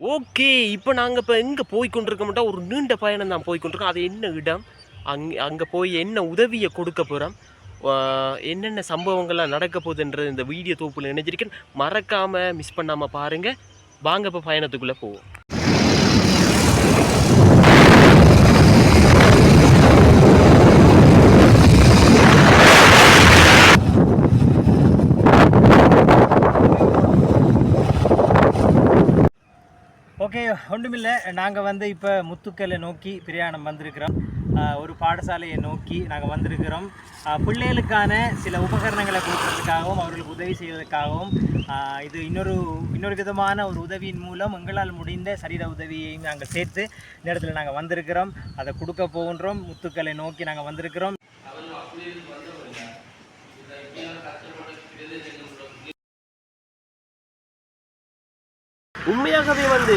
Okay இப்போ நாங்கள் இப்போ எங்கே போய் கொண்டிருக்கோம்ட்டா ஒரு நீண்ட பயணம் தான் போய் கொண்டிருக்கோம். அது என்ன இடம்? அங்கே அங்கே போய் என்ன உதவியை கொடுக்க போகிறோம் என்னென்ன சம்பவங்கள்லாம் நடக்க போகுதுன்றது இந்த வீடியோ தொகுப்பில் இணைஞ்சிருக்கேன். மறக்காமல் மிஸ் பண்ணாமல் பாருங்கள் வாங்க இப்போ பயணத்துக்குள்ளே போவோம். ஓகே ஒன்றுமில்லை நாங்கள் வந்து இப்போ முத்துக்கலை நோக்கி பிரயாணம் வந்திருக்கிறோம். ஒரு பாடசாலையை நோக்கி நாங்கள் வந்திருக்கிறோம். பிள்ளைகளுக்கான சில உபகரணங்களை கொடுக்கறதுக்காகவும் அவர்களுக்கு உதவி செய்வதற்காகவும் இது இன்னொரு இன்னொரு விதமான ஒரு உதவியின் மூலம் எங்களால் முடிந்த சரீர உதவியையும் நாங்கள் சேர்த்து இந்த இடத்துல நாங்கள் வந்திருக்கிறோம். அதை கொடுக்க போகின்றோம். முத்துக்களை நோக்கி நாங்கள் வந்திருக்கிறோம். உண்மையாகவே வந்து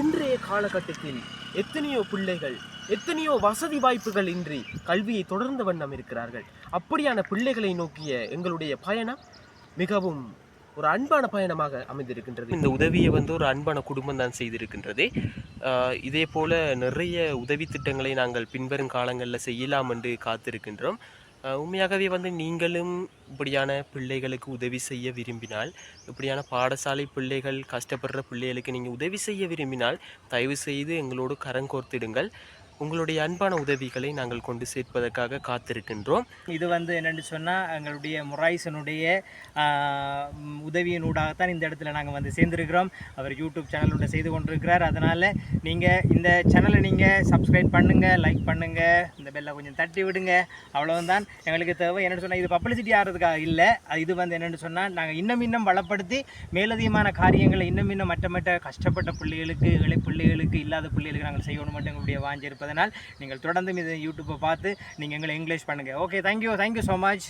இன்றைய காலகட்டத்தில் எத்தனையோ பிள்ளைகள் எத்தனையோ வசதி வாய்ப்புகள் இன்றி கல்வியை தொடர்ந்த வண்ணம் இருக்கிறார்கள். அப்படியான பிள்ளைகளை நோக்கிய எங்களுடைய பயணம் மிகவும் ஒரு அன்பான பயணமாக அமைந்திருக்கின்றது. இந்த உதவியை வந்து ஒரு அன்பான குடும்பம் தான் செய்திருக்கின்றது. இதே போல நிறைய உதவி திட்டங்களை நாங்கள் பின்வரும் காலங்களில் செய்யலாம் என்று காத்திருக்கின்றோம். உண்மையாகவே வந்து நீங்களும் இப்படியான பிள்ளைகளுக்கு உதவி செய்ய விரும்பினால் இப்படியான பாடசாலை பிள்ளைகள் கஷ்டப்படுற பிள்ளைகளுக்கு நீங்கள் உதவி செய்ய விரும்பினால் தயவு செய்து எங்களோடு கரங்கோர்த்திடுங்கள் உங்களுடைய அன்பான உதவிகளை நாங்கள் கொண்டு சேர்ப்பதற்காக காத்திருக்கின்றோம். இது வந்து என்னென்னு சொன்னால் எங்களுடைய முராய்சனுடைய உதவியினூடாகத்தான் இந்த இடத்துல நாங்கள் வந்து சேர்ந்துருக்கிறோம். அவர் யூடியூப் சேனலோட செய்து கொண்டிருக்கிறார். அதனால் நீங்கள் இந்த சேனலை நீங்கள் சப்ஸ்கிரைப் பண்ணுங்கள் லைக் பண்ணுங்கள் இந்த பெல்லை கொஞ்சம் தட்டி விடுங்க. அவ்வளவுதான். எங்களுக்கு தேவை என்னென்னு சொன்னால் இது பப்ளிசிட்டி ஆகிறதுக்காக இல்லை. அது இது வந்து என்னென்னு சொன்னால் நாங்கள் இன்னும் இன்னும் வளப்படுத்தி மேலதிகமான காரியங்களை இன்னும் இன்னும் மற்ற மற்ற கஷ்டப்பட்ட பிள்ளைகளுக்கு இளை பிள்ளைகளுக்கு இல்லாத பிள்ளைகளுக்கு நாங்கள் செய்யணும் மட்டும் எங்களுடைய வாஞ்சிருப்பதை இருப்பதனால் நீங்கள் தொடர்ந்து இது யூடியூப்பை பார்த்து நீங்கள் எங்களை இங்கிலீஷ் பண்ணுங்கள் okay thank you thank you so much